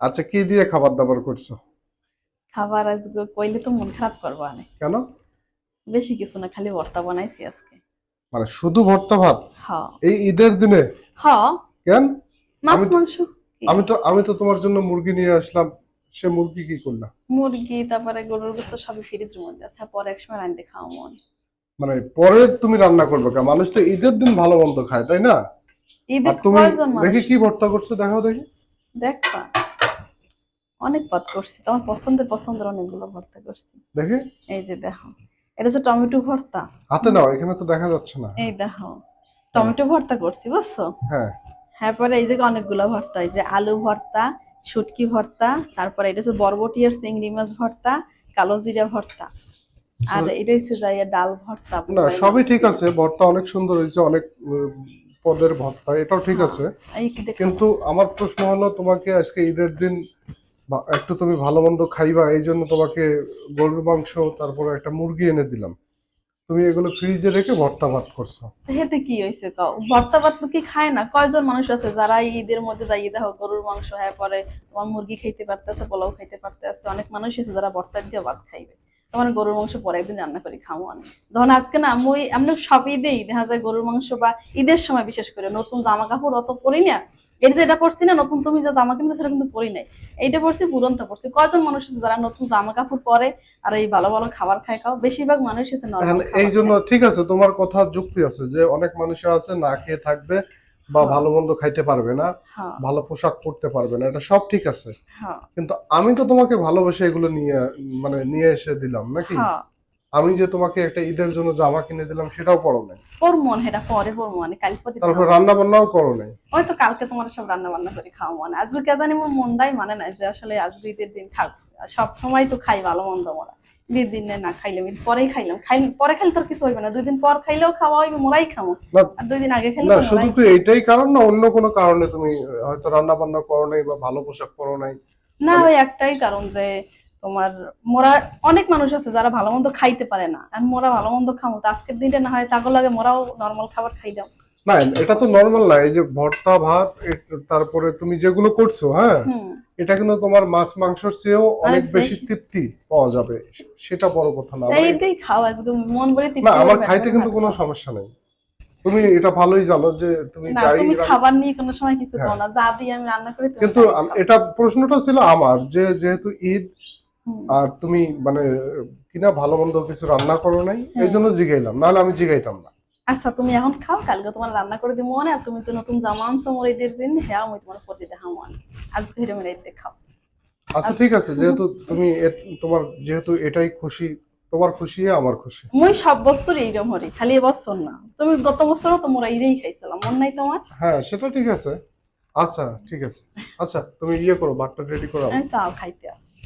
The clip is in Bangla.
আচ্ছা কি দিয়ে খাবার দাবার করছ? খাবার আজকে কইলে তো মন খারাপ করব আমি। কেন? বেশি কিছু না খালি ভর্তা বানাইছি আজকে। মানে শুধু ভর্তা ভাত? হ এই ঈদের দিনে? হ কেন? মাছ মাংস আমি তো আমি তো তোমার জন্য মুরগি নিয়ে আসলাম সে মুরগি কি করলা? মুরগি তারপরে গরুর গোস্ত সবই ফ্রিজের মধ্যে আছে আর পরে একসময় রান্না খাওয়া মন মানে পরে তুমি রান্না করবে কেন? মানুষ তো ঈদের দিন ভালো মন্দ খায় তাই না? ঈদের তুমি দেখি কি ভর্তা করছ দেখাও দেখি। দেখবা। অনেক পদ করছি তোমার পছন্দের পছন্দের অনেকগুলো ভর্তা করছি। দেখি। এই যে দেখো এটা হচ্ছে টমেটো ভর্তা। হাতে নাও এখানে তো দেখা যাচ্ছে না। এই দেখো টমেটো ভর্তা করছি বুঝছ? হ্যাঁ। হ্যাঁ পরে এই যে অনেকগুলো ভর্তা এই যে আলু ভর্তা শুটকি ভর্তা তারপরে এটা হচ্ছে বরবটি আর চিংড়ি মাছ ভর্তা কালো জিরা ভর্তা। আর এটা হচ্ছে যাই ডাল ভর্তা না সবই ঠিক আছে ভর্তা অনেক সুন্দর হয়েছে অনেক পদের ভর্তা এটাও ঠিক আছে। কি দেখো কিন্তু আমার প্রশ্ন হলো তোমাকে আজকে ঈদের দিন বা- একটু তুমি ভালো মন্দ খাইবা, এই জন্য তোমাকে গরুর মাংস, তারপর একটা মুরগি এনে দিলাম। তুমি এগুলো ফ্রিজে রেখে ভর্তা ভাত করছ। হেতে কি হয়েছে কও? ভর্তা ভাত তো কি খায় না? কয়জন মানুষ আছে যারা ঈদের মধ্যে যাই, দেখো গরুর মাংস হ্যাঁ পরে তোমার মুরগি খাইতে পারতেছে, পোলাও খাইতে পারতেছে। অনেক মানুষ আছে যারা ভর্তা দিয়ে ভাত খাইবে। তোমার গরুর মাংস পরে একদিন রান্না করে খাব আমি। যখন আজকে না আমি এমনি সব ঈদেই দেখা যায় গরুর মাংস বা ঈদের সময় বিশেষ করে নতুন জামা কাপড় অত পরি না। এটা পরছি না নতুন তুমি যে জামা কিনতে সেটা কিন্তু পরি নাই। এইটা পরছি পুরনটা পরছি। কয়জন মানুষ আছে যারা নতুন জামা কাপড় পরে আর এই ভালো ভালো খাবার খায় খাও? বেশিরভাগ মানুষ আছে এই জন্য ঠিক আছে তোমার কথা যুক্তি আছে যে অনেক মানুষ আছে না খেয়ে থাকবে বা হ্যাঁ। ভালো মন্দ খাইতে পারবে না হ্যাঁ। ভালো পোশাক পরতে পারবে না এটা সব ঠিক আছে। হ্যাঁ। কিন্তু আমি তো তোমাকে ভালোবেসে এগুলো নিয়ে মানে নিয়ে এসে দিলাম নাকি? আমি যে তোমাকে একটা ঈদের জন্য জামা কিনে দিলাম সেটাও পরো নাই। ওর মন এটা পরে ওর মনে কাল পরে তারপর রান্না বান্নাও করো নাই। ওই তো কালকে তোমার সব রান্না বান্না করে খাওয়া মনে। আজকে জানি মোর মনটাই মানে না যে আসলে আজকে ঈদের দিন খাও সব সময় তো খাই ভালো মন্দ মোরা। দিনে না খাইলাম ঈদ পরেই খাইলাম। খাই পরে খাইলে তোর কিছু হইবে না। দুই দিন পর খাইলেও খাওয়া হইবে মোরাই খামো। আর দুই দিন আগে খাইলে না শুধু কি এইটাই কারণ না অন্য কোনো কারণে তুমি হয়তো রান্না বান্না করো নাই বা ভালো পোশাক পরো নাই? না ওই একটাই কারণ যে তোমার মোরা অনেক মানুষ আছে যারা ভালো মন্দ খাইতে পারে না। আর মোরা ভালো মন্দ খামো। তো আজকের দিনটা না হয় তাগো লাগে মোরাও নর্মাল খাবার খাইলাম। না এটা তো নর্মাল না এই যে ভর্তা ভাত তারপরে তুমি যেগুলো করছ হ্যাঁ এটা কিন্তু তোমার মাছ মাংসর চেয়েও অনেক বেশি। তৃপ্তি পাওয়া যাবে সেটা বড় কথা না আজকে মন বলে না আমার খাইতে কিন্তু কোনো সমস্যা নেই তুমি এটা ভালোই জানো যে তুমি যাই তুমি খাবার নিয়ে কোনো সময় কিছু হ্যাঁ। না যা দিয়ে আমি রান্না করি কিন্তু। এটা প্রশ্নটা ছিল আমার যে যেহেতু ঈদ আর তুমি মানে কিনা ভালো মন্দ কিছু রান্না করো নাই হ্যাঁ। এই জন্য জিগাইলাম নাহলে আমি জিগাইতাম না আচ্ছা তুমি এখন খাও কালকে তোমার রান্না করে দিব মনে আর তুমি যে নতুন জামা আনছো মোর ঈদের দিন হ্যাঁ আমি তোমার পরে দেখাম মনে আজকে হেরে মেরে ঈদে খাও। আচ্ছা ঠিক আছে যেহেতু তুমি তোমার যেহেতু এটাই খুশি তোমার খুশি আমার খুশি। মুই সব বছর এইরকম হরি খালি এবছর না। তুমি গত বছরও তোমরা ঈদেই খাইছিলাম মন নাই তোমার? হ্যাঁ সেটা ঠিক আছে। আচ্ছা ঠিক আছে। আচ্ছা তুমি ইয়ে করো ভাতটা রেডি করো আমি তাও খাইতে।